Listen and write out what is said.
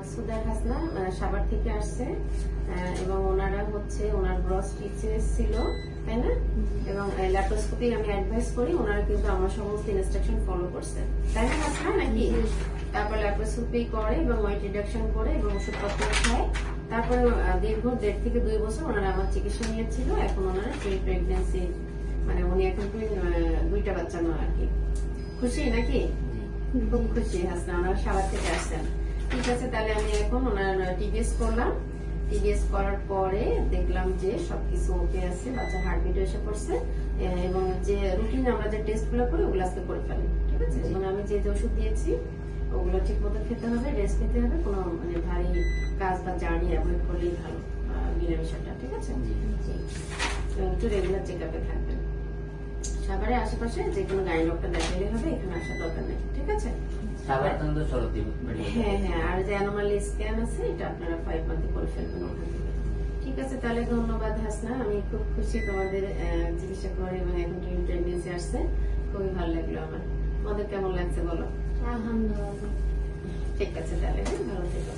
মাকসুদার হাসনা সাভার থেকে আসছে এবং ওনারা হচ্ছে ওনার ব্রস টিচিএস ছিল তাই না? এবং ল্যাপ্রোস্কোপি আমি অ্যাডভাইস করি ওনারা কিন্তু আমার সমস্ত ইনস্ট্রাকশন ফলো করছে। তাই না হাসনা নাকি? তারপর ল্যাপ্রোস্কোপি করে এবং ওয়েট রিডাকশন করে এবং ওষুধপত্র খায়। তারপরে দীর্ঘ দেড় থেকে দুই বছর ওনারা আমার চিকিৎসা নিয়েছিল এখন ওনারা প্রি প্রেগনেন্সি মানে উনি এখন দুইটা বাচ্চা নয় আর কি। খুশি নাকি? খুব খুশি হাসনা ওনার সাবার থেকে আসছেন। ঠিক আছে তাহলে আমি এখন ওনার টিভিএস করলাম। টিভিএস করার পরে দেখলাম যে সবকিছু ওকে আছে বাচ্চার হার্টবিট এসে পড়ছে এবং যে রুটিন আমরা যে টেস্টগুলো করি ওগুলো আজকে করে ফেলি ঠিক আছে? এবং আমি যে যে ওষুধ দিয়েছি ওগুলো ঠিক মতো খেতে হবে রেস্ট নিতে হবে কোনো মানে ভারী কাজ বা জার্নি অ্যাভয়েড করলেই ভালো মিলেমিশাটা ঠিক আছে? একটু রেগুলার চেক আপে থাকবেন। সাভারের আশেপাশে যে কোনো গাড়ি লোকটা দেখাইলে হবে এখানে আসার দরকার নেই ঠিক আছে? সাবার তন্দ সরতি হ্যাঁ হ্যাঁ আর যে অ্যানোমালি স্ক্যান আছে এটা আপনারা ফাইভ মান্থে করে ফেলবেন ওখান থেকে। ঠিক আছে তাহলে ধন্যবাদ হাসনা আমি খুব খুশি তোমাদের আহ, চিকিৎসা করে এবং এখন তুমি প্রেগনেন্সি আসছে। খুবই ভালো লাগল আমার। তোমাদের কেমন লাগছে বলো? আলহামদুলিল্লাহ। ঠিক আছে তাহলে হ্যাঁ ভালো থেকো।